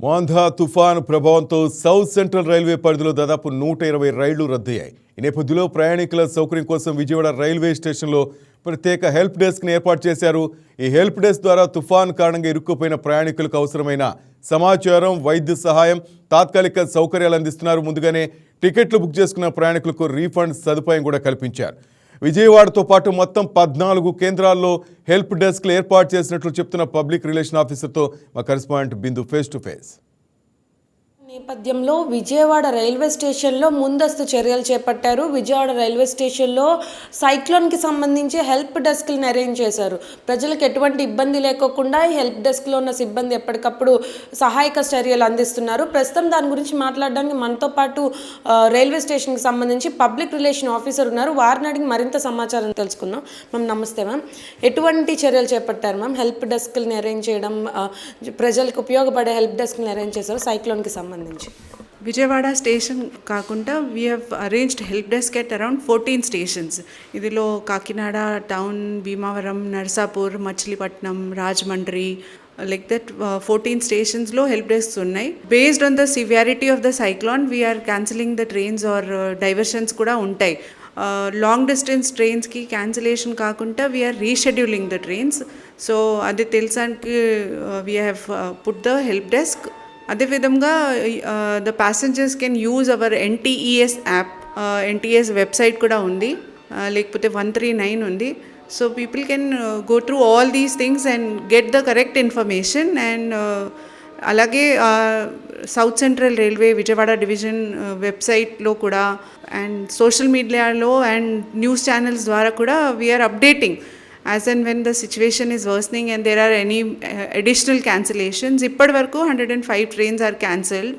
మాంధా తుఫాన్ ప్రభావంతో south central railway పరిధిలో దాదాపు నూట ఇరవై రైళ్ళు రద్దయ్యాయి. ఈ నేపథ్యంలో ప్రయాణికుల సౌకర్యం కోసం విజయవాడ రైల్వే స్టేషన్లో ప్రత్యేక హెల్ప్ డెస్క్ని ఏర్పాటు చేశారు. ఈ హెల్ప్ డెస్క్ ద్వారా తుఫాన్ కారణంగా ఇరుక్కుపోయిన ప్రయాణికులకు అవసరమైన సమాచారం వైద్య సహాయం తాత్కాలిక సౌకర్యాలు అందిస్తున్నారు. ముందుగానే టికెట్లు బుక్ చేసుకున్న ప్రయాణికులకు రీఫండ్ సదుపాయం కూడా కల్పించారు. విజయవాడతో పాటు మొత్తం పద్నాలుగు కేంద్రాల్లో హెల్ప్ డెస్క్లు ఏర్పాటు చేసినట్లు చెప్తున్న పబ్లిక్ రిలేషన్ ఆఫీసర్తో మా correspondent Bindu face to face. నేపథ్యంలో విజయవాడ రైల్వే స్టేషన్లో ముందస్తు చర్యలు చేపట్టారు. విజయవాడ రైల్వే స్టేషన్లో సైక్లోన్కి సంబంధించి హెల్ప్ డెస్క్లను అరేంజ్ చేశారు. ప్రజలకు ఎటువంటి ఇబ్బంది లేకోకుండా ఈ హెల్ప్ డెస్క్లో ఉన్న సిబ్బంది ఎప్పటికప్పుడు సహాయక చర్యలు అందిస్తున్నారు. ప్రస్తుతం దాని గురించి మాట్లాడడానికి మనతో పాటు రైల్వే స్టేషన్కి సంబంధించి పబ్లిక్ రిలేషన్ ఆఫీసర్ ఉన్నారు. వారిని అడిగి మరింత సమాచారం తెలుసుకుందాం. మ్యామ్ నమస్తే మ్యామ్. ఎటువంటి చర్యలు చేపట్టారు మ్యామ్? హెల్ప్ డెస్క్లను అరేంజ్ చేయడం ప్రజలకు ఉపయోగపడే హెల్ప్ డెస్క్ని అరేంజ్ చేశారు సైక్లోన్కి సంబంధించి. విజయవాడ స్టేషన్ కాకుండా we have arranged help desk at around fourteen stations ఇదిలో Kakinada town Bhimavaram Narsapur Machilipatnam Rajahmundry like that fourteen స్టేషన్స్లో help desks ఉన్నాయి. Based on the severity of the cyclone we are cancelling the trains or diversions కూడా ఉంటాయి. Long distance ట్రైన్స్కి cancellation కాకుండా we are rescheduling the trains so అది తెలుసానికి we have put the help desk అదేవిధంగా the passengers can use our NTES app NTES website కూడా ఉంది. లేకపోతే one three nine ఉంది. So people can go through all these things and get the correct information and అలాగే south central railway Vijayawada division వెబ్సైట్లో కూడా and social మీడియాలో and news channels ద్వారా కూడా we are updating as and when the situation is worsening and there are any additional cancellations ఇప్పటి వరకు hundred and five trains are cancelled